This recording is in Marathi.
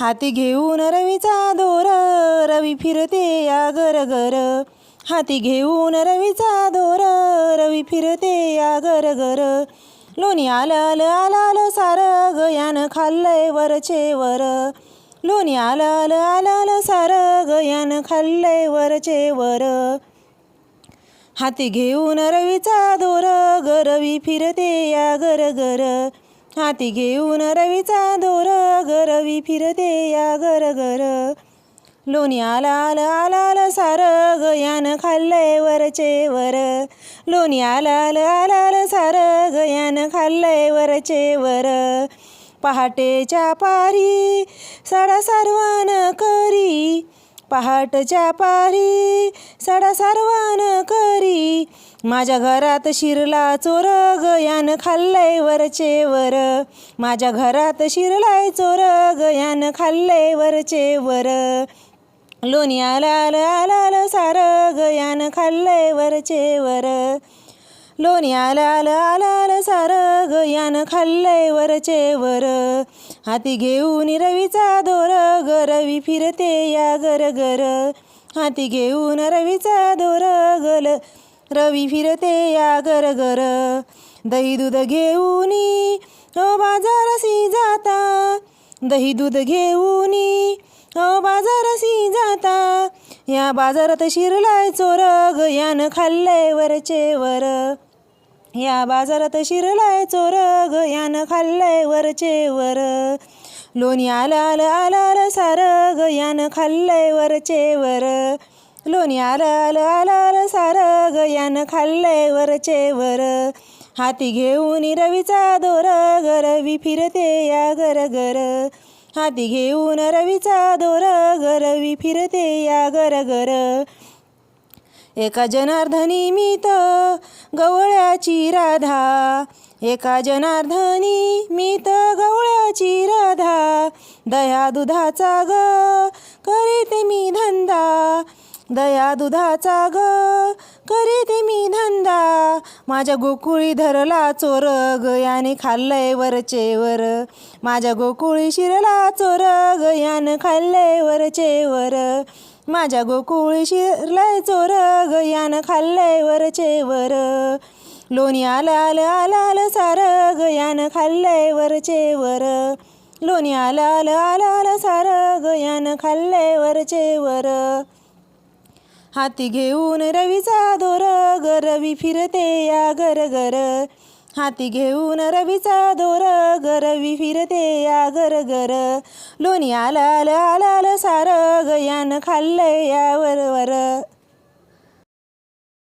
हाती घेऊन रवीचा दोर रवी फिरते या घर घर. हाती घेऊन रवीचा दोर रवी फिरते या घर घर. लोणी आलं आलं आलं सारं गयानं खाल्लंय वरचे वर. लोणी आलं आलं आलं सारं गयानं खाल्लंय वरचे वर. हाती घेऊन रवीचा दोर गरवी फिरते या घर घर. हाती घेऊन रवीचा दोर रवी फिरते या घर घर लोणी आला आलं आला आलं सारं गयानं खाल्लंय वरचे वर लोणी आला आलं आला आलं सारं गयानं खाल्लंय वरचे वर पहाटेच्या पारी साडा सर्वान करी पहाटच्या पारी साडा सर्वान करी माझ्या घरात शिरला चोर गयान खाल्लंय वरचे वर. माझ्या घरात शिरलाय चोर गयान खाल्लंय वरचे वर. लोणी आलाल आलाल सार गयान खाल्लंय वरचे वर. लोणी आलाल आलाल सार गयान खाल्लंय वरचे वर. हाती घेऊन रवीचा दोर गरवी फिरते या गर गर हाती घेऊन रवीचा दोर गल रवी फिरते या घर घर दही दूध घेऊन ओ बाजारसी जाता. दही दूध घेऊन ओ बाजारसी जाता. या बाजारात शिरलाय चोर गयान खाल्लंय वरचे वर. या बाजारात शिरलाय चोर गयान खाल्लंय वरचे वर. लोणी आलं आलं आलं आलं सारं गयान खाल्लंय वरचे वर. लोणी आलं आलं आलं आलं सारं गयान खाल्लंय वरचे वर. हाती घेऊन रवीचा दोर गरवी फिरते या गर गर हाती घेऊन रवीचा दोर गरवी फिरते या घर गर एका जनार्दनी मी तर गवळ्याची राधा. एका जनार्दनी मी तर गवळ्याची राधा. दया दुधाचा ग करीते मी धंदा. दया दुधाचा ग करीते मी धंदा. माझ्या गोकुळी धरला चोर गयाने खाल्लंय वरचे वर. माझ्या गोकुळी शिरला चोर गयानं खाल्लंय वरचे वर. माझ्या गोकुळी शिरलंय चोर गयानं खाल्लंय वरचे वर. लोणी आलं आलं आलं आलं सारं गयानं खाल्लंय वरचे वर. लोणी आलं आलं आलं आलं सारं खाल्लंय वरचे वर. हाती घेऊन रवीचा दोर गरवी फिरते या घर घर. हाती घेऊन रवीचा दोर गरवी फिरते या घर घर. लोणी आलाल आलं सार सारं गयानं खाल्लं या वर वर.